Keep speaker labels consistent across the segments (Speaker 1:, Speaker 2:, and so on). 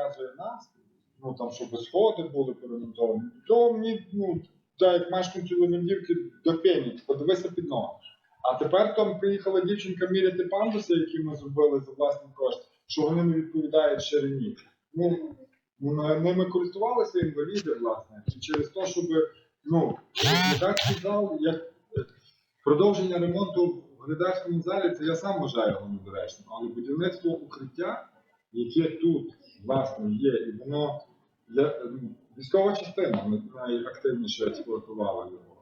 Speaker 1: показує нас, ну там, щоб сходи були перемонтовані, то мені, ну, так як мешканцю Левандівки до пені, подивися під ноги. А тепер там приїхала дівчинка міряти пандуси, які ми зробили за власні кошти, що вони не відповідають ширині. Ну, ну, ними користувалися інваліди, власне, і через те, щоб ну, глядацький зал, як продовження ремонту в глядацькому залі, це я сам вважаю його недоречним. Але будівництво укриття, яке тут, власне, є, і воно для ем, військова частина ми найактивніше експлуатувала його,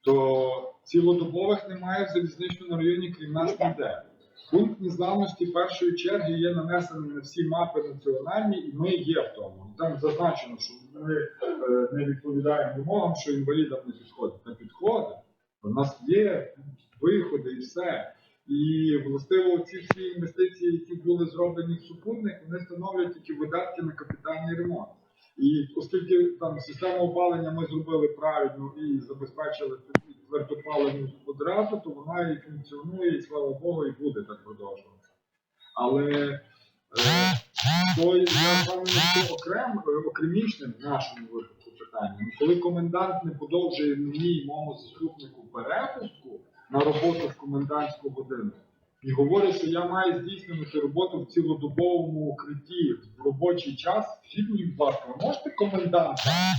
Speaker 1: то цілодобових немає в залізничному районі, крім нас ніде. Пункт незламності першої черги є нанесений на всі мапи національні, і ми є в тому. Там зазначено, що ми е, не відповідаємо вимогам, що інвалідам не підходить. Не підходить. У нас є виходи і все. І властиво ці всі інвестиції, які були зроблені в супутник, вони становлять тільки видатки на капітальний ремонт. І оскільки там систему опалення ми зробили правильно і забезпечили твердопаленню одразу, то вона і функціонує, і слава Богу, і буде так продовжуватися. Але е, то я впевнений, що окрем, е, окремішним в нашому випадку питання, коли комендант не подовжує мені моєму заступнику перепустку на роботу в комендантську годину. І говорить, що я маю здійснювати роботу в цілодобовому укритті в робочий час. Скажіть мені, будь ласка, можете коменданта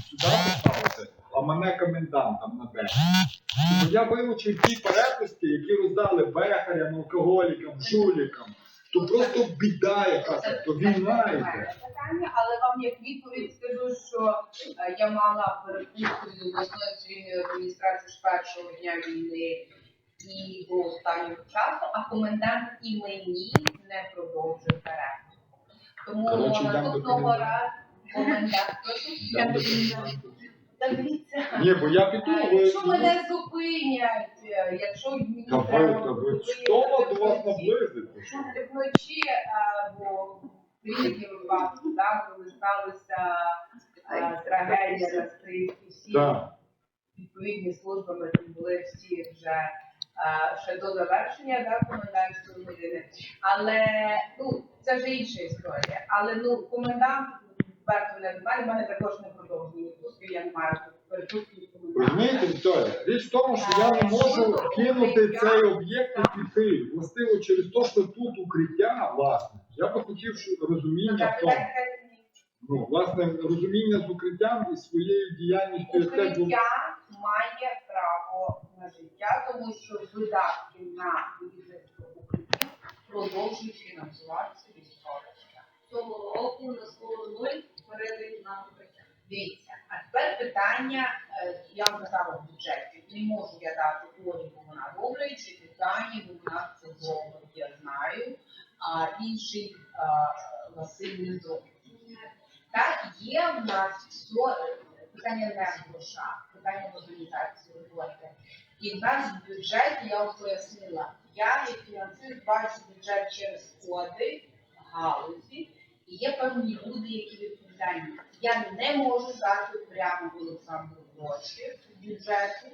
Speaker 1: сюди поставити, а мене комендантом на? Бо я вилучив ті перепустки, які роздали бехарям, алкоголікам, жулікам. То просто біда якась, то війна йде.
Speaker 2: питання, але вам як відповідь скажу, що е, я мала перепустку від обласної цивільної адміністрації з першого дня війни і до останнього часу, а комендант і мені не продовжує перепустку. Тому наступного разу комендант.
Speaker 1: Ні, бо я піду,
Speaker 2: А
Speaker 1: ви.
Speaker 2: Якщо мене зупинять, якщо мені треба
Speaker 1: хто вас до вас
Speaker 2: вночі,
Speaker 1: наблизить?
Speaker 2: Вночі, або різні випадки, коли сталася трагедія на стрій, всі відповідні служби ми були всі вже ще до завершення да, комендантської години. Але ну, це вже інша історія. Але ну, комендант вперто не знає, в мене також не продовжує відпустки, я не маю перепустки.
Speaker 1: Розумієте, Вікторія? Річ в тому, що я не можу кинути цей об'єкт і піти. Властиво через те, що тут укриття, власне. Я би хотів що розуміння в тому. Ну, власне, розуміння з укриттям і своєю діяльністю.
Speaker 2: Укриття має життя, тому що видатки на будівництво укриття продовжують фінансуватися військовим.
Speaker 3: Цього року на слово нуль передають на укриття.
Speaker 2: Дивіться, а тепер питання, е, я вам казала в бюджеті, не можу я дати Олі, бо вона роблять, чи питання, бо вона це зробить, я знаю, а інший а, Василь не зробить. Так, є в нас все, е, питання не в грошах, питання мобілізації роботи. І в нас в бюджеті, я вам пояснила, я як фінансист бачу бюджет через коди, галузі, і є певні люди, які відповідальні. Я не можу дати прямо Олександру гроші в бюджеті.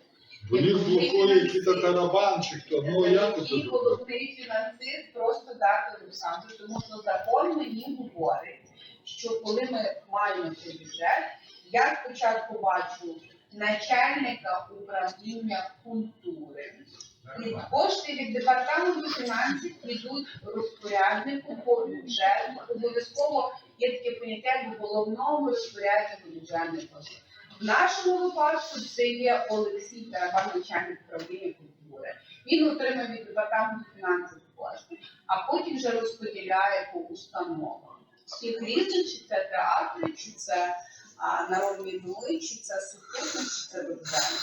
Speaker 1: Бо їх блокує якийсь тарабан чи хто. Ну як це зробити?
Speaker 2: головний фінансист просто дати Олександру, тому що закон мені говорить, що коли ми маємо цей бюджет, я спочатку бачу начальника управління культури. І кошти від департаменту фінансів йдуть розпоряднику по бюджету. Обов'язково є таке поняття як головного розпорядника бюджетних коштів. В нашому випадку це є Олексій Тарабан, начальник управління культури. Він отримав від департаменту фінансів кошти, а потім вже розподіляє по установам. Всіх різних, чи це театри, чи це а, народні доми, чи це сухотник, чи це вокзальне.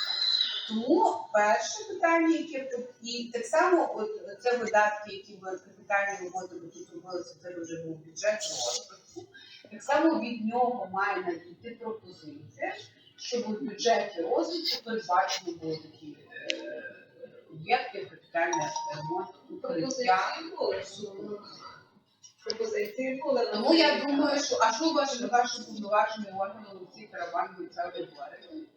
Speaker 2: Тому перше питання, яке і так само, от це видатки, які були капітальні роботи, бо тут робилися, це вже був бюджет розвитку. Так само від нього має надійти пропозиція, щоб у бюджеті розвитку передбачено були такі е, об'єкти, капітальний ремонт.
Speaker 3: Пропозиції були,
Speaker 2: Тому я думаю, що а що ваше ваше повноважені органи Олексій Карабан це говорить?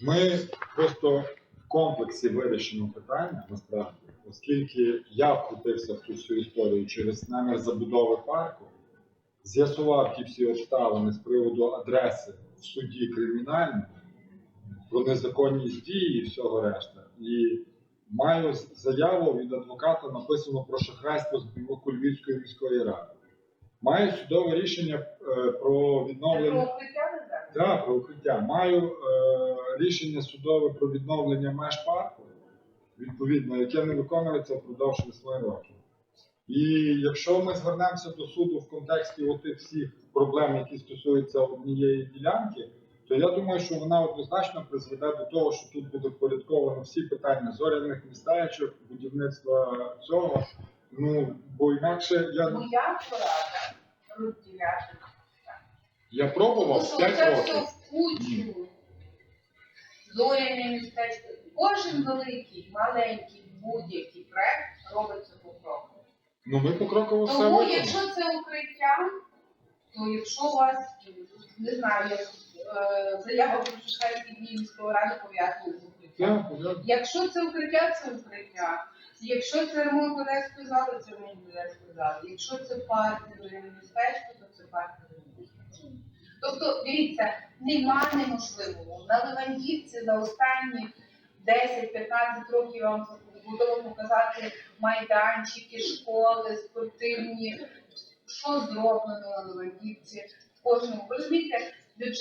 Speaker 1: Ми просто в комплексі вирішимо питання насправді, оскільки я вкрутився в цю всю історію через намір забудови парку з'ясував ті всі обставини з приводу адреси в суді кримінальному, про незаконність дії і всього решта. І маю заяву від адвоката написано про шахрайство з боку Львівської міської ради. Маю судове рішення е, про відновлення.
Speaker 2: про укриття не зараз?
Speaker 1: Про укриття. Маю е, рішення судове про відновлення меж парку, відповідно, яке не виконується впродовж 8 років. І якщо ми звернемося до суду в контексті отих всіх проблем, які стосуються однієї ділянки, то я думаю, що вона однозначно призведе до того, що тут буде впорядковано всі питання зоряних містечок, будівництва цього. Ну, бо інакше я,
Speaker 2: Моя порада розділяти.
Speaker 1: я пробував
Speaker 2: що
Speaker 1: 5
Speaker 2: це
Speaker 1: років.
Speaker 2: все в кучу. Зоряне містечко. Кожен великий, маленький, будь-який проект робиться по кроку.
Speaker 1: Ну ми покроково все
Speaker 2: Тому,
Speaker 1: виконали.
Speaker 2: якщо це укриття, то якщо у вас не знаю, як е, заява про шахрайські дії міської ради пов'язана з укриттям. Якщо це укриття, це укриття. Якщо це ремонт Одеської зали, це ремонт Одеської зали. Якщо це парк зоряне то це парк містечко. Тобто, дивіться, нема неможливого. На Левандівці за останні 10-15 років я вам готова показати майданчики, школи, спортивні, що зроблено на Левандівці. В кожному ви розумієте,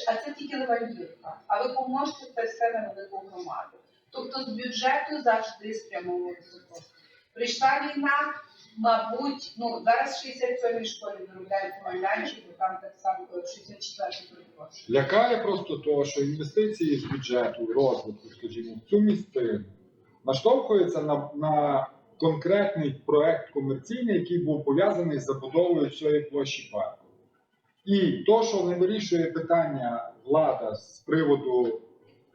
Speaker 2: а це тільки Левандівка. А ви помножте це все на велику громаду. Тобто з бюджету завжди спрямовується кошти. Прийшла війна, мабуть, ну зараз 67 школі виробляють майданчик, бо там так само е, 64 перепрошую.
Speaker 1: Лякає просто того, що інвестиції з бюджету, розвитку, скажімо, в цю місцину наштовхуються на, на конкретний проект комерційний, який був пов'язаний з забудовою всієї площі парку. І то, що не вирішує питання влада з приводу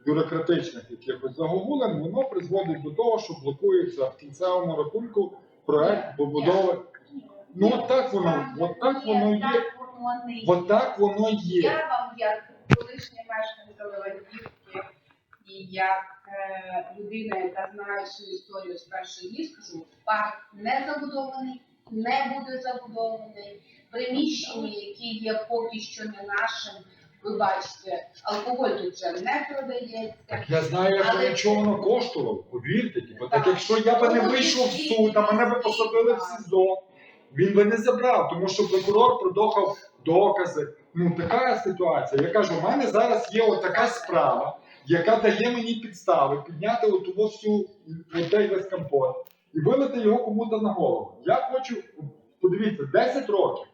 Speaker 1: бюрократичних якихось загогулин, воно призводить до того, що блокується в кінцевому рахунку проект побудови. Ну, от так воно, от так воно є. От так воно є.
Speaker 2: Я вам як колишня Левандівки і як е, людина, яка знає всю історію з днів, скажу, парк не забудований, не буде забудований. Приміщення, які є поки що не нашим, ви бачите, алкоголь тут вже не продається.
Speaker 1: Я знаю, як
Speaker 2: Але-
Speaker 1: чого воно коштувало, повірте. Так
Speaker 2: Так.
Speaker 1: якщо я би не вийшов в суд, а мене би посадили в СІЗО, він би не забрав, тому що прокурор продохав докази. Ну така ситуація. Я кажу, у мене зараз є отака справа, яка дає мені підстави підняти оту всю отей весь компот і вилити його кому-то на голову. Я хочу, подивіться, 10 років.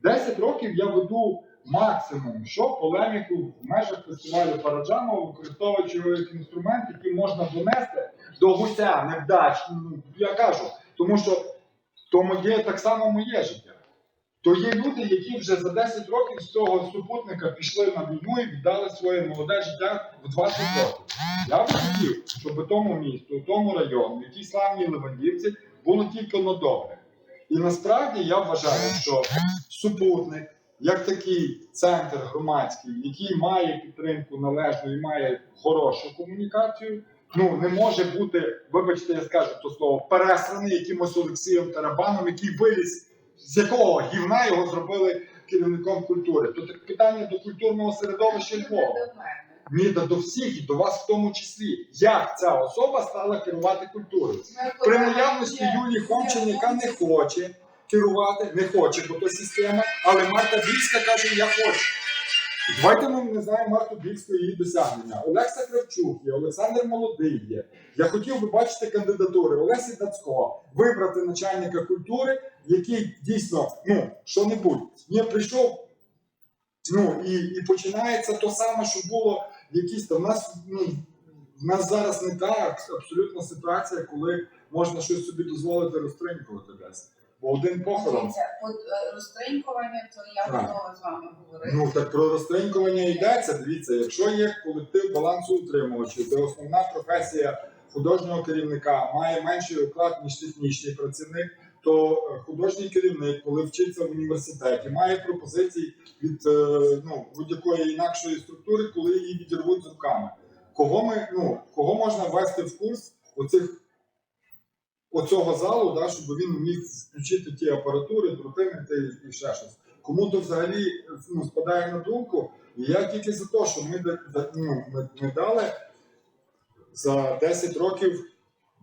Speaker 1: 10 років я веду максимум, що полеміку в межах фестивалю Параджанова, використовуючи інструмент, який можна донести до гуся невдач. Я кажу, тому що то моє так само моє життя. То є люди, які вже за 10 років з цього супутника пішли на війну і віддали своє молоде життя в 20 років. Я б хотів, щоб тому місту, тому району, в тій славній Левандівці було тільки на добре. І насправді я вважаю, що супутник, як такий центр громадський, який має підтримку належну і має хорошу комунікацію, ну не може бути, вибачте, я скажу то слово, пересраний якимось Олексієм Тарабаном, який виліз, з якого гівна його зробили керівником культури. То так питання до культурного середовища Львова. Ні, та до всіх і до вас в тому числі. Як ця особа стала керувати культурою? При наявності Юлії Хомчин, яка не хоче керувати, не хоче, бо то система, але Марта Більська каже, я хочу. Давайте ми не знаємо Марту Більську і досягнення. Олекса Кравчук є, Олександр Молодий є. Я хотів би бачити кандидатури Олесі Дацького, вибрати начальника культури, який дійсно, ну, що-небудь, не прийшов. Ну і, і починається то саме, що було якісь там. У нас, ну, в нас зараз не та абсолютно ситуація, коли можна щось собі дозволити розтринькувати десь. Бо один похорон.
Speaker 2: Дивіться, от е, розтринькування, то я
Speaker 1: Так.
Speaker 2: готова з вами говорити.
Speaker 1: Ну так про розтринькування йдеться. Дивіться, якщо є колектив балансоутримувачів, де основна професія художнього керівника має менший оклад, ніж технічний працівник, то е, художній керівник, коли вчиться в університеті, має пропозиції від е, ну, будь-якої інакшої структури, коли її відірвуть з руками. Кого ми ну кого можна ввести в курс оцих оцього залу, да, щоб він міг включити ті апаратури, друтинити і ще щось. кому то взагалі ну, спадає на думку. І я тільки за те, що ми, ну, ми, ми дали за 10 років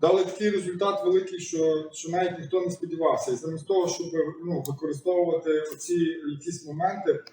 Speaker 1: дали такий результат великий, що, що навіть ніхто не сподівався. І замість того, щоб ну, використовувати ці якісь моменти,